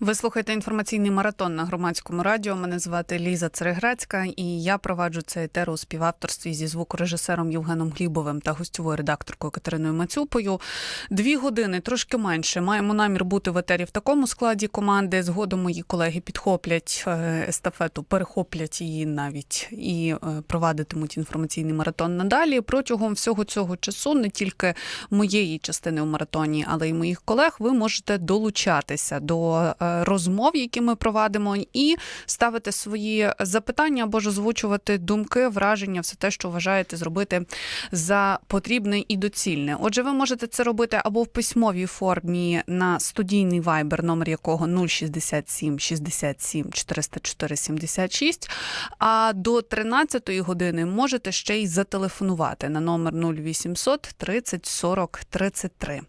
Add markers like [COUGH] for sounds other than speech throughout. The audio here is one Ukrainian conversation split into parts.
Ви слухаєте інформаційний маратон на громадському радіо. Мене звати Ліза Цереграцька, і я проваджу цей етер у співавторстві зі звукорежисером Євгеном Глібовим та гостьовою редакторкою Катериною Мацюпою. Дві години трошки менше. Маємо намір бути в етері в такому складі команди. Згодом мої колеги підхоплять е, естафету, перехоплять її навіть і е, провадитимуть інформаційний маратон надалі. Протягом всього цього часу не тільки моєї частини у маратоні, але й моїх колег, ви можете долучатися до е, розмов, які ми провадимо, і ставити свої запитання або ж озвучувати думки, враження, все те, що вважаєте зробити за потрібне і доцільне. Отже, ви можете це робити або в письмовій формі на студійний вайбер, номер якого 067 67 404 76, а до 13 години можете ще й зателефонувати на номер 0800 30 40 33.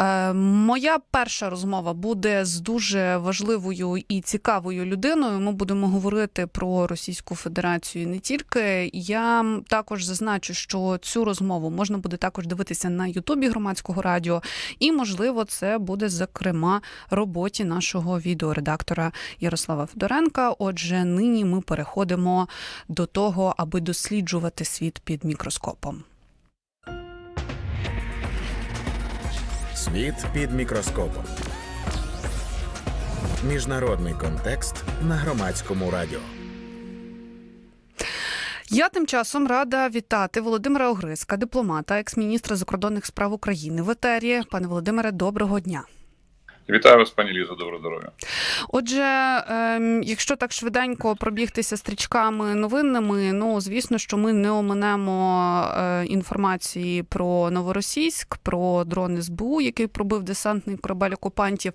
Е, моя перша розмова буде з дуже важливою і цікавою людиною. Ми будемо говорити про Російську Федерацію не тільки. Я також зазначу, що цю розмову можна буде також дивитися на Ютубі громадського радіо, і можливо, це буде зокрема роботі нашого відеоредактора Ярослава Федоренка. Отже, нині ми переходимо до того, аби досліджувати світ під мікроскопом. Світ під мікроскопом. Міжнародний контекст на громадському радіо. Я тим часом рада вітати Володимира Огриска, дипломата, екс-міністра закордонних справ України в етері. Пане Володимире, доброго дня. Вітаю вас, пані Лізо, доброго здоров'я. Отже, ем, якщо так швиденько пробігтися стрічками новинними, ну звісно, що ми не оминемо е, інформації про новоросійськ, про дрон СБУ, який пробив десантний корабель окупантів.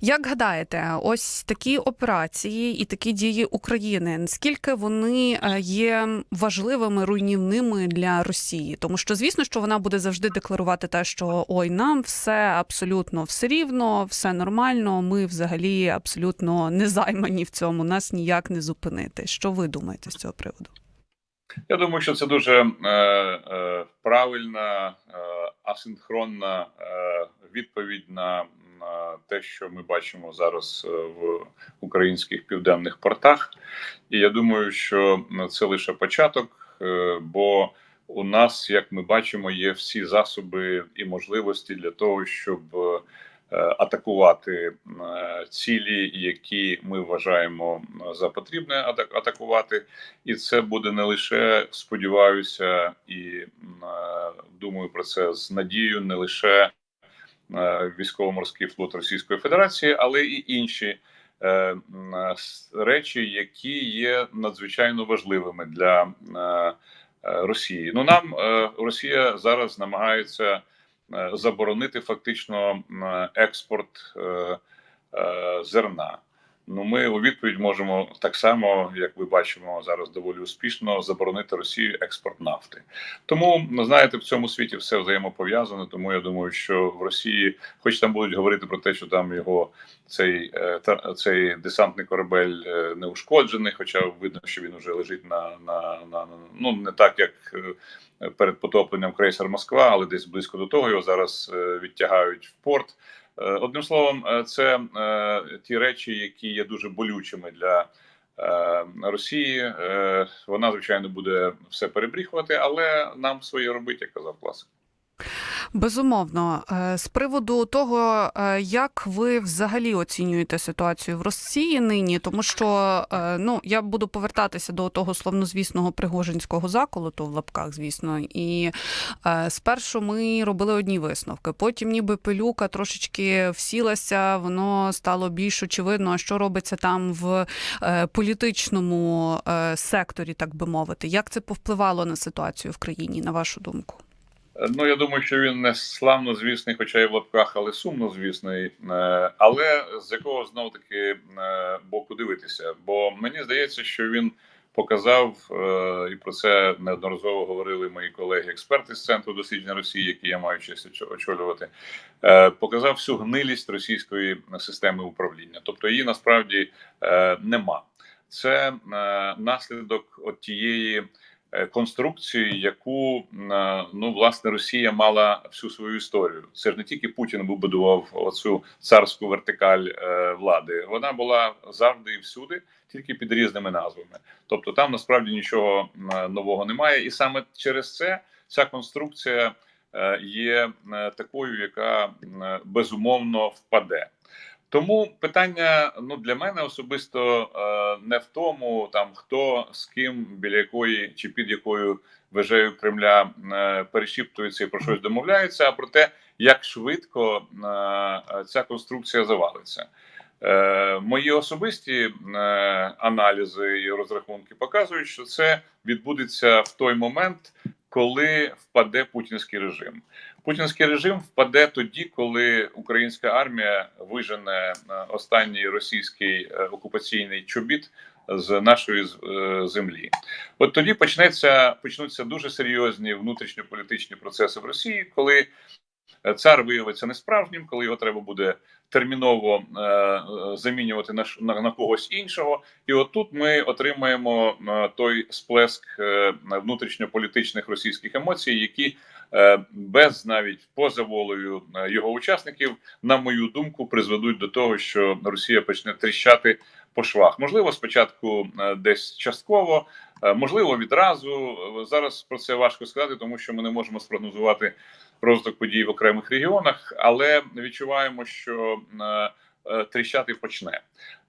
Як гадаєте, ось такі операції і такі дії України, наскільки вони е, є важливими руйнівними для Росії? Тому що, звісно, що вона буде завжди декларувати те, що ой, нам все абсолютно все рівно, все нормально. Ми взагалі абсолютно не займані в цьому, нас ніяк не зупинити. Що ви думаєте з цього приводу? Я думаю, що це дуже е, е, правильна, е, асинхронна е, відповідь на, на те, що ми бачимо зараз е, в українських південних портах. І я думаю, що це лише початок, е, бо у нас, як ми бачимо, є всі засоби і можливості для того, щоб е, атакувати е, цілі, які ми вважаємо за потрібне ата- атакувати, і це буде не лише сподіваюся, і е, думаю про це з надією, не лише е, військово-морський флот Російської Федерації, але і інші е, речі, які є надзвичайно важливими для е, е, Росії. Ну нам е, Росія зараз намагається е, заборонити фактично експорт е, е, зерна. Ну, ми у відповідь можемо так само, як ви бачимо зараз, доволі успішно заборонити Росії експорт нафти. Тому ну, знаєте, в цьому світі все взаємопов'язане. Тому я думаю, що в Росії, хоч там будуть говорити про те, що там його цей, е, цей десантний корабель е, не ушкоджений, хоча видно, що він вже лежить на, на, на, ну не так, як е, перед потопленням крейсер Москва, але десь близько до того його зараз відтягають в порт. Е, Одним словом, е, це е, ті речі, які є дуже болючими для Росії. Вона, звичайно, буде все перебріхувати, але нам своє робить, як казав класик. Безумовно, Е, з приводу того, е, як ви взагалі оцінюєте ситуацію в Росії нині, тому що е, ну я буду повертатися до того словнозвісного пригожинського заколоту в лапках, звісно, і спершу ми робили одні висновки. Потім, ніби пилюка трошечки всілася, воно стало більш очевидно, що робиться там в політичному секторі, так би мовити. Як це повпливало на ситуацію в країні, на вашу думку? Ну, я думаю, що він не славно звісний, хоча і в лапках, але сумно звісний. Е, Але з якого знов таки е, боку дивитися? Бо мені здається, що він показав, е, і про це неодноразово говорили мої колеги-експерти з центру дослідження Росії, які я маю честь очолювати, показав всю гнилість російської системи управління. Тобто її насправді нема. це наслідок от тієї е, конструкції, яку е, ну власне Росія мала всю свою історію. Це ж не тільки Путін вибудував оцю царську вертикаль е, влади. Вона була завжди і всюди, тільки під різними назвами. Тобто там насправді нічого нового немає, і саме через це ця конструкція є такою, яка безумовно впаде. Тому питання ну для мене особисто е, не в тому, там хто з ким біля якої чи під якою вежею Кремля е, перешіптується і про щось домовляється, а про те, як швидко е, ця конструкція завалиться. Мої особисті аналізи і розрахунки показують, що це відбудеться в той момент, коли впаде путінський режим. Путінський режим впаде тоді, коли українська армія вижене е, останній російський е, окупаційний чобіт з нашої е, землі. От тоді почнеться почнуться дуже серйозні внутрішньополітичні процеси в Росії, коли цар виявиться несправжнім, коли його треба буде терміново е, е, замінювати на, на, когось іншого. І отут ми отримаємо е, той сплеск внутрішньополітичних російських емоцій, які без навіть поза волею його учасників, на мою думку, призведуть до того, що Росія почне тріщати по швах. Можливо, спочатку десь частково, можливо, відразу. Зараз про це важко сказати, тому що ми не можемо спрогнозувати розвиток подій в окремих регіонах, але відчуваємо, що е, е, тріщати почне.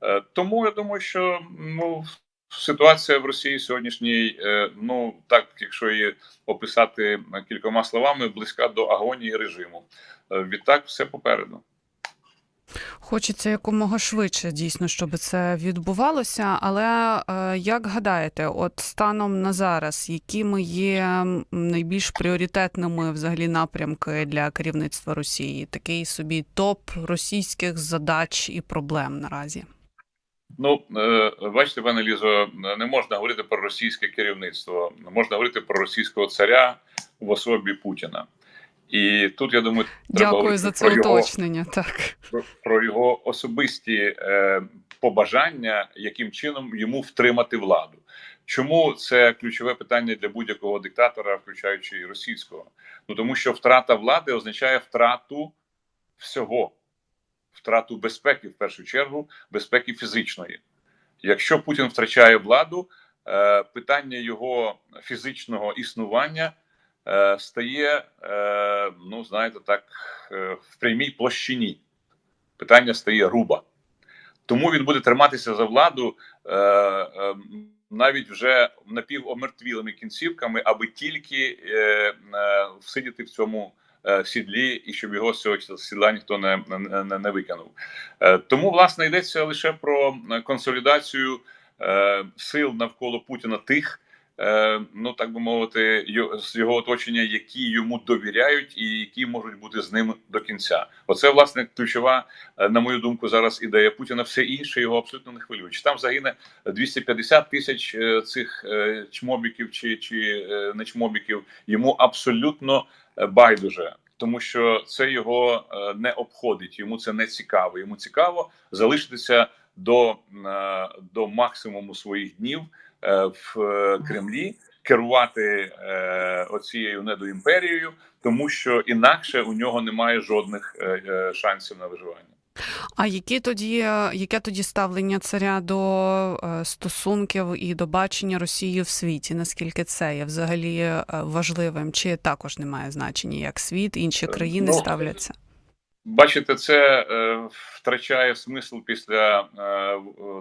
Е, Тому я думаю, що ну. Ситуація в Росії сьогоднішній, ну так, якщо її описати кількома словами, близька до агонії режиму. Відтак, все попереду. Хочеться якомога швидше, дійсно, щоб це відбувалося. Але е, як гадаєте, от станом на зараз, якими є найбільш пріоритетними взагалі напрямки для керівництва Росії? Такий собі топ російських задач і проблем наразі. Ну, е, бачите, пане Лізо, не можна говорити про російське керівництво, можна говорити про російського царя в особі Путіна. І тут я думаю, треба Дякую за це його, уточнення. Так. про, про його особисті е, побажання, яким чином йому втримати владу. Чому це ключове питання для будь-якого диктатора, включаючи і російського? Ну тому що втрата влади означає втрату всього, втрату безпеки в першу чергу, безпеки фізичної. Якщо Путін втрачає владу, е, питання його фізичного існування стає, е, ну знаєте, так, е, в прямій площині. Питання стає руба. Тому він буде триматися за владу е, е, навіть вже напівомертвілими кінцівками, аби тільки е, е, всидіти в цьому е, сідлі, і щоб його з цього сідла ніхто не, не, не, викинув. Е, тому, власне, йдеться лише про е, консолідацію е, сил навколо Путіна тих, е, ну так би мовити, з його оточення, які йому довіряють і які можуть бути з ним до кінця. Оце власне ключова, е, на мою думку, зараз ідея Путіна. Все інше його абсолютно не хвилює. Чи там загине 250 тисяч е, цих е, чмобіків чи, чи е, не чмобіків, йому абсолютно е, байдуже. Тому що це його е, не обходить, йому це не цікаво. Йому цікаво залишитися до, е, до максимуму своїх днів е, в е, Кремлі, керувати е, оцією недоімперією, тому що інакше у нього немає жодних е, е, шансів на виживання. А які тоді, е, яке тоді ставлення царя до е, стосунків і до бачення Росії в світі? Наскільки це є взагалі е, важливим? Чи також немає значення, як світ, інші країни Ну, ставляться? Бачите, це е, втрачає смисл після е,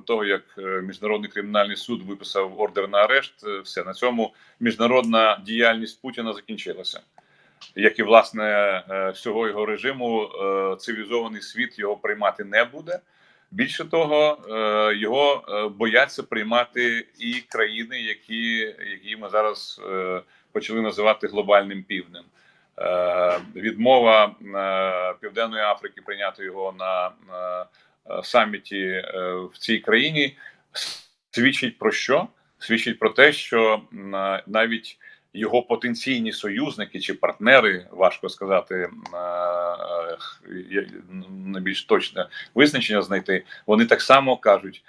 того, як е, міжнародний кримінальний суд виписав ордер на арешт. Все на цьому міжнародна діяльність Путіна закінчилася. Як і власне всього його режиму, цивілізований світ його приймати не буде. Більше того, його бояться приймати і країни, які, які ми зараз почали називати глобальним півднем. Е, Відмова е, Південної Африки прийняти його на, е, саміті в цій країні свідчить про що? Свідчить про те, що навіть його потенційні союзники чи партнери, важко сказати, е, е, не більш точне визначення знайти. Вони так само кажуть: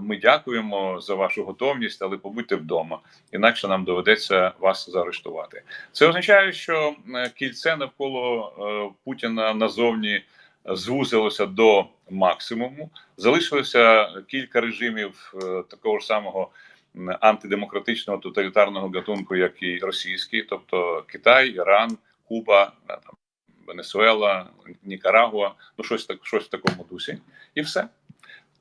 ми дякуємо за вашу готовність, але побудьте вдома, інакше нам доведеться вас заарештувати. Це означає, що е, кільце навколо е, Путіна назовні звузилося до максимуму. Залишилося кілька режимів е, такого ж самого антидемократичного тоталітарного гатунку, як і російський, тобто Китай, Іран, Куба, е, Венесуела, Нікарагуа, ну щось так, щось в такому дусі, і все.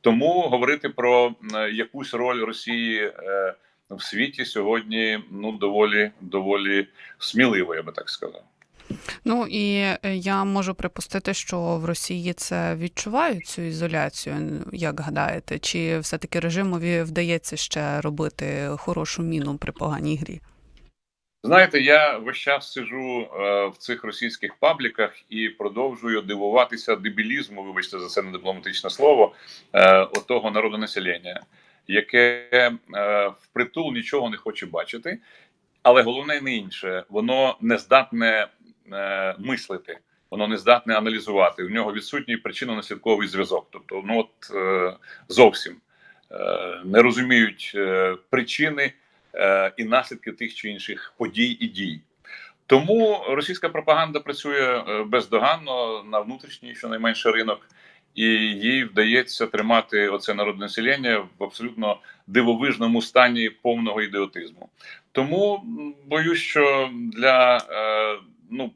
Тому говорити про якусь роль Росії е, в світі сьогодні ну доволі доволі сміливо, я би так сказав. Ну і е, я можу припустити, що в Росії це відчувають цю ізоляцію. Як гадаєте, чи все-таки режимові вдається ще робити хорошу міну при поганій грі? Знаєте, я весь час сиджу е, в цих російських пабліках і продовжую дивуватися дебілізму, вибачте за це не дипломатичне слово, е, отого народонаселення, яке е, впритул нічого не хоче бачити, але головне не інше, воно не здатне е, мислити, воно не здатне аналізувати. У нього відсутній причинно-наслідковий зв'язок. Тобто, ну от е, зовсім е, не розуміють е, причини і наслідки тих чи інших подій і дій. Тому російська пропаганда працює е, бездоганно на внутрішній, щонайменше ринок, і їй вдається тримати оце народне населення в абсолютно дивовижному стані повного ідіотизму. Тому боюсь, що для е, ну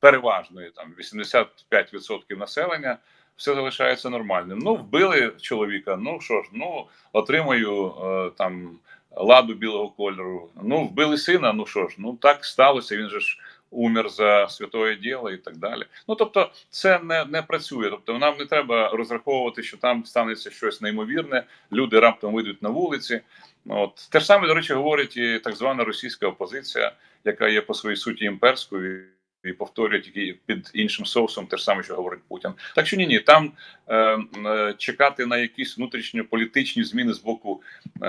переважної там 85% населення все залишається нормальним. Ну, вбили чоловіка. Ну що ж, ну отримаю е, там ладу білого кольору. Ну, вбили сина. Ну що ж, ну так сталося. Він же ж умер за святое діло і так далі. Ну тобто, це не, не працює. Тобто, нам не треба розраховувати, що там станеться щось неймовірне. Люди раптом вийдуть на вулиці. От те ж саме, до речі, говорить і так звана російська опозиція, яка є по своїй суті імперською. І повторює тільки під іншим соусом те ж саме, що говорить Путін. Так що ні, ні, там е, е, чекати на якісь внутрішньополітичні зміни з боку е,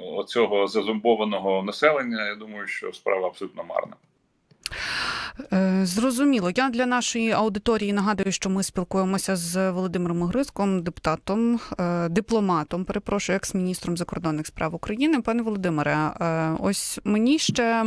оцього зазомбованого населення. Я думаю, що справа абсолютно марна. Е, Зрозуміло. Я для нашої аудиторії нагадую, що ми спілкуємося з Володимиром Гриском, депутатом, е, дипломатом, перепрошую, екс-міністром закордонних справ України. Пане Володимире, е, ось мені ще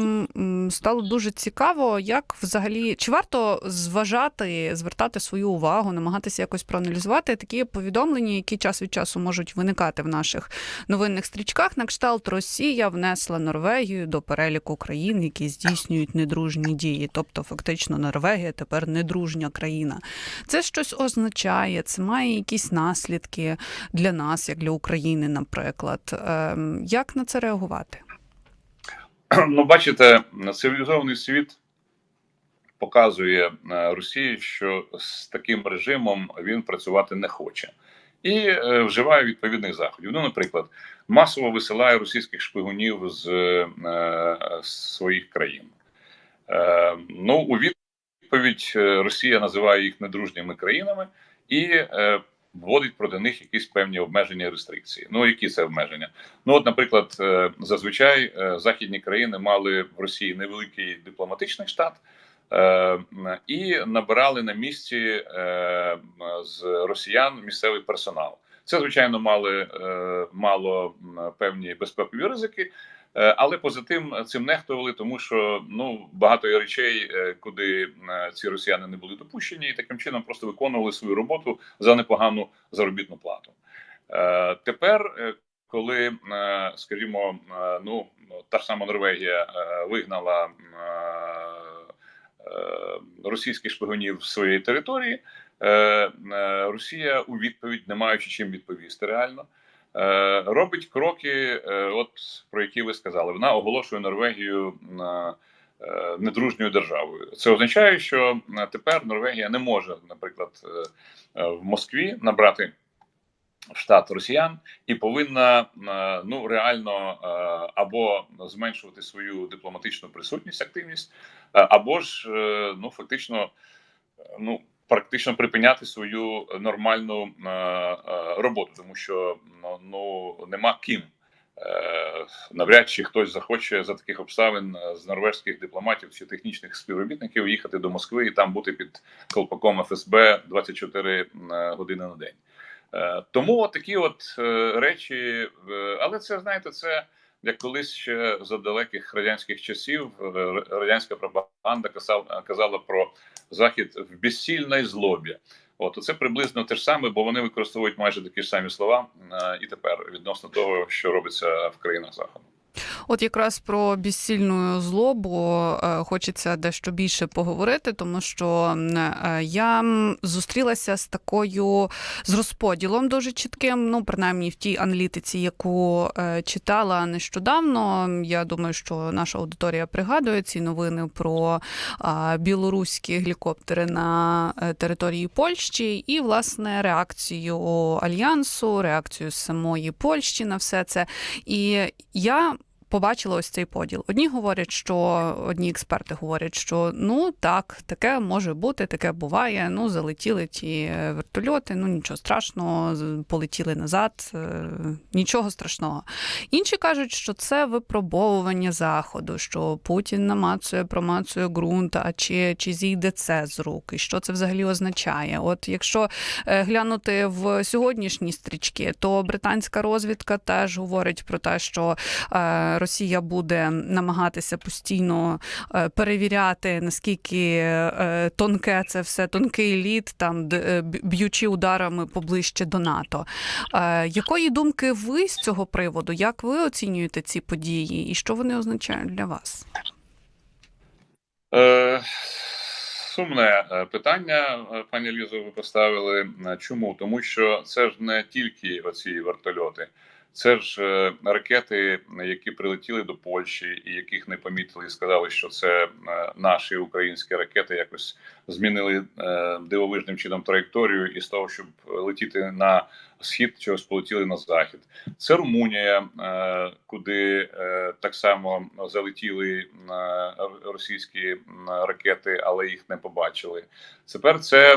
стало дуже цікаво, як взагалі чи варто зважати, звертати свою увагу, намагатися якось проаналізувати такі повідомлення, які час від часу можуть виникати в наших новинних стрічках. На кшталт Росія внесла Норвегію до переліку країн, які здійснюють недружні дії. Тобто, фактично, Норвегія тепер недружня країна. Це щось означає, це має якісь наслідки для нас, як для України, наприклад. Ем, Як на це реагувати? [CLEARS THROAT] Ну, бачите, цивілізований світ показує е, Росії, що з таким режимом він працювати не хоче. І е, вживає відповідних заходів. Ну, наприклад, масово висилає російських шпигунів з е, своїх країн. Е, ну, у відповідь е, Росія називає їх недружніми країнами і е, вводить проти них якісь певні обмеження і рестрикції. Ну, які це обмеження? Ну, от, наприклад, зазвичай західні країни мали в Росії невеликий дипломатичний штат. І набирали на місці з росіян місцевий персонал. Це звичайно мали мало певні безпекові ризики, Але поза тим цим нехтували, тому що ну багато речей, е, куди е, ці росіяни не були допущені, і таким чином просто виконували свою роботу за непогану заробітну плату. Е, Тепер, е, коли, е, скажімо, е, ну та ж сама Норвегія е, вигнала е, е, російських шпигунів з своєї території, е, е, Росія у відповідь, не маючи чим відповісти реально. Е, робить кроки, е, от про які ви сказали. Вона оголошує Норвегію е, недружньою державою. Це означає, що тепер Норвегія не може, наприклад, в Москві набрати штат росіян і повинна ну реально або зменшувати свою дипломатичну присутність, активність, або ж ну фактично ну практично припиняти свою нормальну е, е, роботу, тому що ну, ну нема ким. Е, Навряд чи хтось захоче за таких обставин з норвезьких дипломатів чи технічних співробітників їхати до Москви і там бути під колпаком ФСБ 24 е, години на день. Тому такі от речі, але це знаєте, це як колись ще за далеких радянських часів радянська пропаганда казала про захід в безсільній злобі. От це приблизно те ж саме, бо вони використовують майже такі ж самі слова е, і тепер відносно того, що робиться в країнах заходу. От якраз про безсильну злобу е, хочеться дещо більше поговорити, тому що е, я зустрілася з такою з розподілом дуже чітким. Ну, принаймні в тій аналітиці, яку е, читала нещодавно. Я думаю, що наша аудиторія пригадує ці новини про білоруські гелікоптери на території Польщі, і власне реакцію альянсу, реакцію самої Польщі на все це. І я побачила ось цей поділ. Одні говорять, що одні експерти говорять, що ну так, таке може бути, таке буває. Ну, залетіли ті е, вертольоти, ну нічого страшного, полетіли назад, е, нічого страшного. Інші кажуть, що це випробовування заходу, що Путін намацує, промацує ґрунт, а чи, чи зійде це з рук, і що це взагалі означає? От якщо е, глянути в сьогоднішні стрічки, то британська розвідка теж говорить про те, що Росія буде намагатися постійно е, перевіряти, наскільки е, тонке це все, тонкий лід, там е, б'ючи ударами поближче до НАТО. Якої думки ви з цього приводу? Як ви оцінюєте ці події, і що вони означають для вас? Е, Сумне питання, пані Лізо, ви поставили. Чому? Тому що це ж не тільки оці вертольоти, це ж е, ракети, які прилетіли до Польщі, і яких не помітили, і сказали, що це е, наші українські ракети якось змінили е, дивовижним чином траєкторію, і з того, щоб летіти на схід, чогось полетіли на захід. Це Румунія, е, куди е, так само залетіли російські ракети, але їх не побачили. Тепер це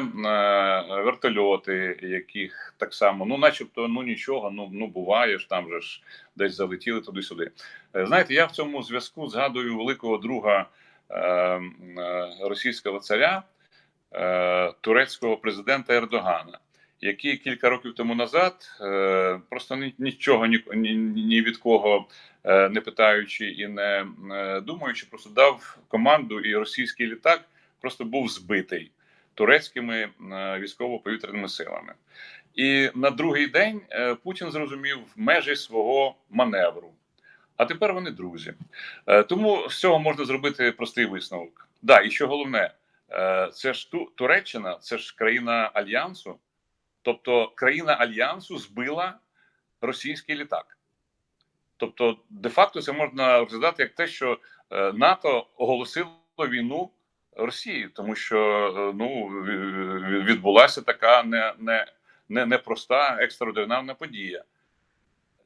вертольоти, яких так само, ну, начебто, ну нічого, ну ну буває ж там же ж десь залетіли туди-сюди. Знаєте, я в цьому зв'язку згадую великого друга російського царя, турецького президента Ердогана який кілька років тому назад, е, просто нічого ні, ні, від кого е, не питаючи і не е, думаючи, просто дав команду, і російський літак просто був збитий турецькими е, військово-повітряними силами. І на другий день е, Путін зрозумів межі свого маневру. А тепер вони друзі. Е, Тому з цього можна зробити простий висновок. Да, і що головне, е, це ж Туреччина, це ж країна альянсу. Тобто країна альянсу збила російський літак. Тобто, де-факто це можна розглядати як те, що е, НАТО оголосило війну Росії, тому що е, ну відбулася така не, не, не, непроста екстраординарна подія.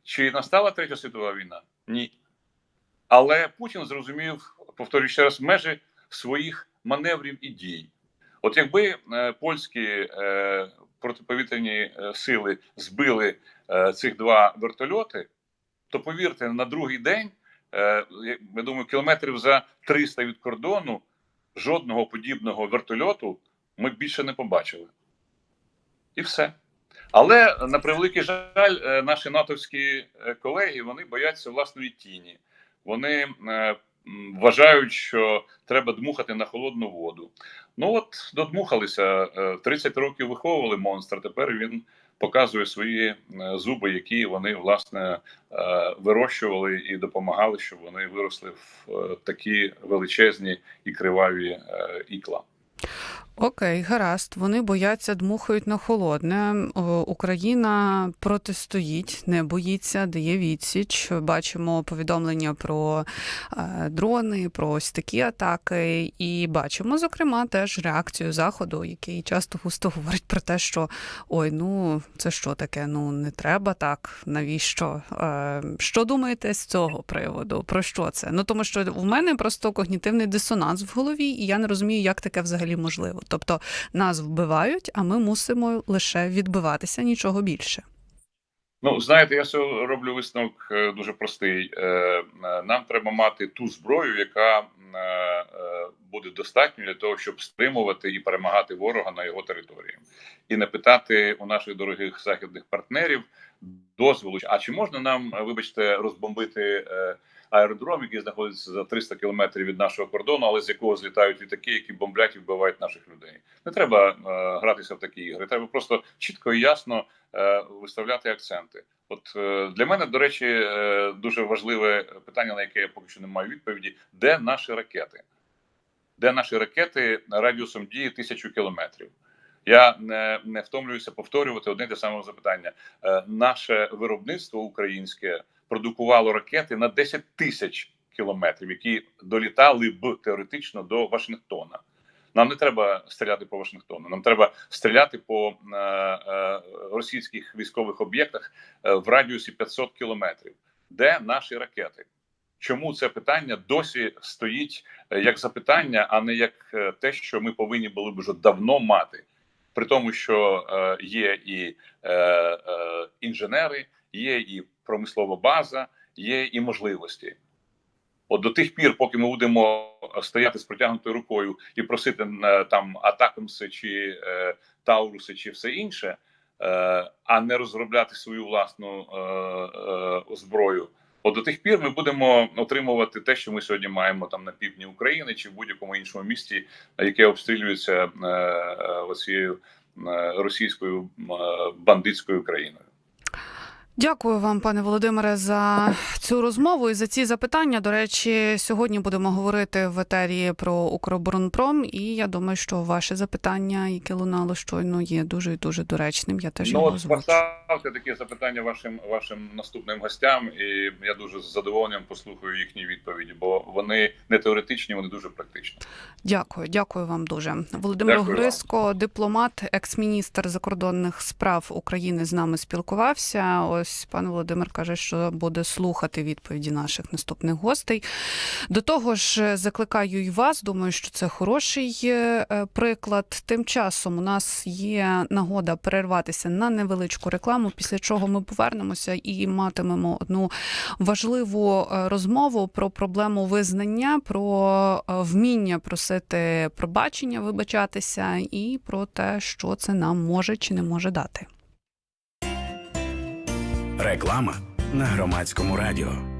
Чи настала третя світова війна? Ні. Але Путін зрозумів, повторюю ще раз, межі своїх маневрів і дій. От якби е, польські е, протиповітряні е, сили збили цих два вертольоти, то повірте, на другий день, я думаю, кілометрів за 300 від кордону жодного подібного вертольоту ми більше не побачили. І все. Але на превеликий жаль, наші натовські колеги вони бояться власної тіні. Вони вважають, що треба дмухати на холодну воду. Ну от додмухалися е, 30 років виховували монстра. Тепер він показує свої е, зуби, які вони власне е, вирощували і допомагали, щоб вони виросли в е, такі величезні і криваві е, ікла. Окей, гаразд. Вони бояться, дмухають на холодне. Україна протистоїть, не боїться, дає відсіч. Бачимо повідомлення про е, дрони, про ось такі атаки. І бачимо, зокрема, теж реакцію заходу, який часто густо говорить про те, що ой, ну це що таке? Ну не треба так. Навіщо? Е, що думаєте з цього приводу? Про що це? Ну тому що в мене просто когнітивний дисонанс в голові, і я не розумію, як таке взагалі можливо. Тобто нас вбивають, а ми мусимо лише відбиватися, нічого більше. Ну, знаєте, я цього роблю висновок е, дуже простий. Е, е, Нам треба мати ту зброю, яка буде достатньо для того, щоб стримувати і перемагати ворога на його території, і не питати у наших дорогих західних партнерів дозволу. А чи можна нам, вибачте, розбомбити аеродром, який знаходиться за 300 кілометрів від нашого кордону, але з якого злітають літаки, які бомблять і вбивають наших людей? Не треба е, гратися в такі ігри. Треба просто чітко і ясно е, виставляти акценти. От е, для мене, до речі, е, дуже важливе питання, на яке я поки що не маю відповіді: де наші ракети? Де наші ракети радіусом дії тисячу кілометрів? Я не, не втомлююся повторювати одне те саме запитання. Е, наше виробництво українське продукувало ракети на 10 тисяч кілометрів, які долітали б теоретично до Вашингтона. Нам не треба стріляти по Вашингтону. Нам треба стріляти по е, е, російських військових об'єктах е, в радіусі 500 кілометрів. Де наші ракети? Чому це питання досі стоїть е, як запитання, а не як е, те, що ми повинні були б вже давно мати? При тому, що е, є і е, е, інженери, є і промислова база, є і можливості. От до тих пір, поки ми будемо стояти з протягнутою рукою і просити там атакамси чи тауруси, чи все інше, а не розробляти свою власну зброю. От до тих пір ми будемо отримувати те, що ми сьогодні маємо там на півдні України чи в будь-якому іншому місті, яке обстрілюється е, е, оцією е, російською е, бандитською країною. Дякую вам, пане Володимире, за цю розмову і за ці запитання. До речі, сьогодні будемо говорити в етері про Укроборонпром, і я думаю, що ваше запитання, яке лунало щойно, є дуже і дуже доречним. Я теж Ну, його поставте такі запитання вашим вашим наступним гостям, і я дуже з задоволенням послухаю їхні відповіді, бо вони не теоретичні, вони дуже практичні. Дякую, дякую вам дуже. Володимир Гриско, дипломат, екс-міністр закордонних справ України, з нами спілкувався. Ось пан Володимир каже, що буде слухати відповіді наших наступних гостей. До того ж, закликаю і вас. Думаю, що це хороший е, приклад. Тим часом у нас є нагода перерватися на невеличку рекламу, після чого ми повернемося і матимемо одну важливу е, розмову про проблему визнання, про е, вміння просити пробачення, вибачатися, і про те, що це нам може чи не може дати. Реклама на громадському радіо.